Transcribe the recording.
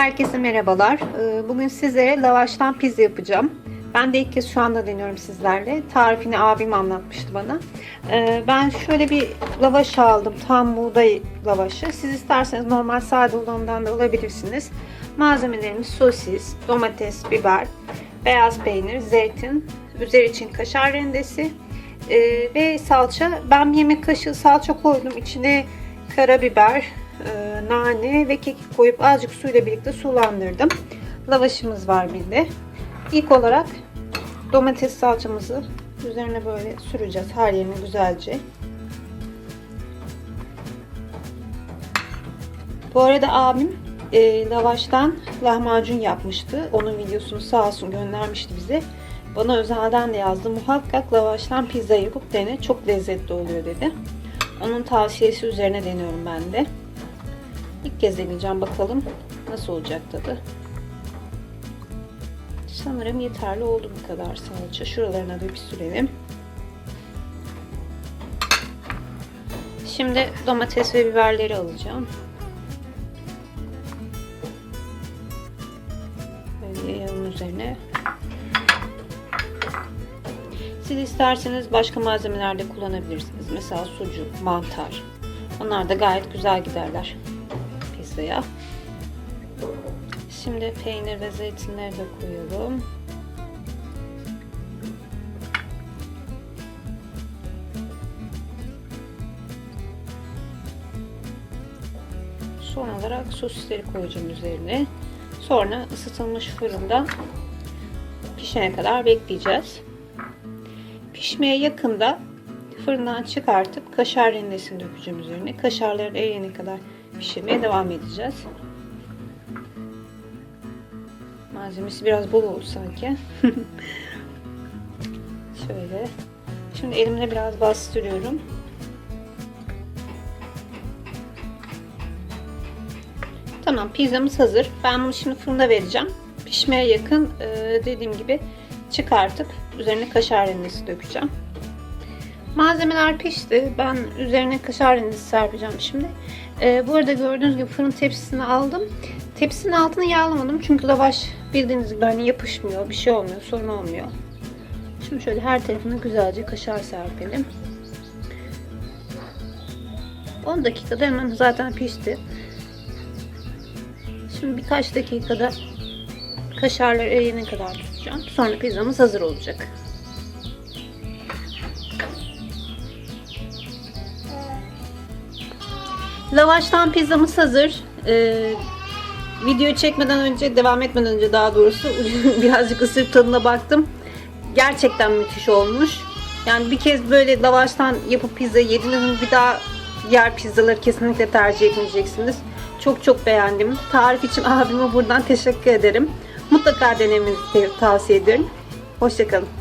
Herkese merhabalar. Ee, Bugün size lavaştan pizza yapacağım. Ben de ilk kez şu anda deniyorum sizlerle. Tarifini abim anlatmıştı bana. Ee, Ben şöyle bir lavaş aldım. Tam buğday lavaşı. Siz isterseniz normal sade olanından da alabilirsiniz. Malzemelerimiz sosis, domates, biber, beyaz peynir, zeytin, üzeri için kaşar rendesi ee, ve salça. Ben bir yemek kaşığı salça koydum. İçine karabiber, e, nane ve kekik koyup azıcık suyla birlikte sulandırdım. Lavaşımız var bir de. İlk olarak domates salçamızı üzerine böyle süreceğiz her yerine güzelce. Bu arada abim e, lavaştan lahmacun yapmıştı. Onun videosunu sağ olsun göndermişti bize. Bana özelden de yazdı. Muhakkak lavaştan pizza yapıp dene. Çok lezzetli oluyor dedi. Onun tavsiyesi üzerine deniyorum ben de. İlk kez deneyeceğim bakalım nasıl olacak tadı. Sanırım yeterli oldu bu kadar salça. Şuralarına da bir sürelim. Şimdi domates ve biberleri alacağım. Böyle yağın üzerine. Siz isterseniz başka malzemeler de kullanabilirsiniz. Mesela sucuk, mantar. Onlar da gayet güzel giderler pizzaya. Şimdi peynir ve zeytinleri de koyalım. Son olarak sosisleri koyacağım üzerine. Sonra ısıtılmış fırında pişene kadar bekleyeceğiz. Pişmeye yakında fırından çıkartıp kaşar rendesini dökeceğim üzerine. Kaşarların eriyene kadar pişirmeye devam edeceğiz. Malzemesi biraz bol oldu sanki. Şöyle. Şimdi elimle biraz bastırıyorum. Tamam pizzamız hazır. Ben bunu şimdi fırında vereceğim. Pişmeye yakın dediğim gibi çıkartıp üzerine kaşar rendesi dökeceğim. Malzemeler pişti. Ben üzerine kaşar rendesi serpeceğim şimdi. Ee, bu arada gördüğünüz gibi fırın tepsisini aldım. Tepsinin altını yağlamadım çünkü lavaş bildiğiniz gibi hani yapışmıyor, bir şey olmuyor, sorun olmuyor. Şimdi şöyle her tarafına güzelce kaşar serpelim. 10 dakikada hemen zaten pişti. Şimdi birkaç dakikada kaşarlar eriyene kadar tutacağım. Sonra pizzamız hazır olacak. Lavaştan pizzamız hazır. Ee, video çekmeden önce, devam etmeden önce daha doğrusu birazcık ısırıp tadına baktım. Gerçekten müthiş olmuş. Yani bir kez böyle lavaştan yapıp pizza yediniz mi bir daha diğer pizzaları kesinlikle tercih etmeyeceksiniz. Çok çok beğendim. Tarif için abime buradan teşekkür ederim. Mutlaka denemenizi tavsiye ederim. Hoşçakalın.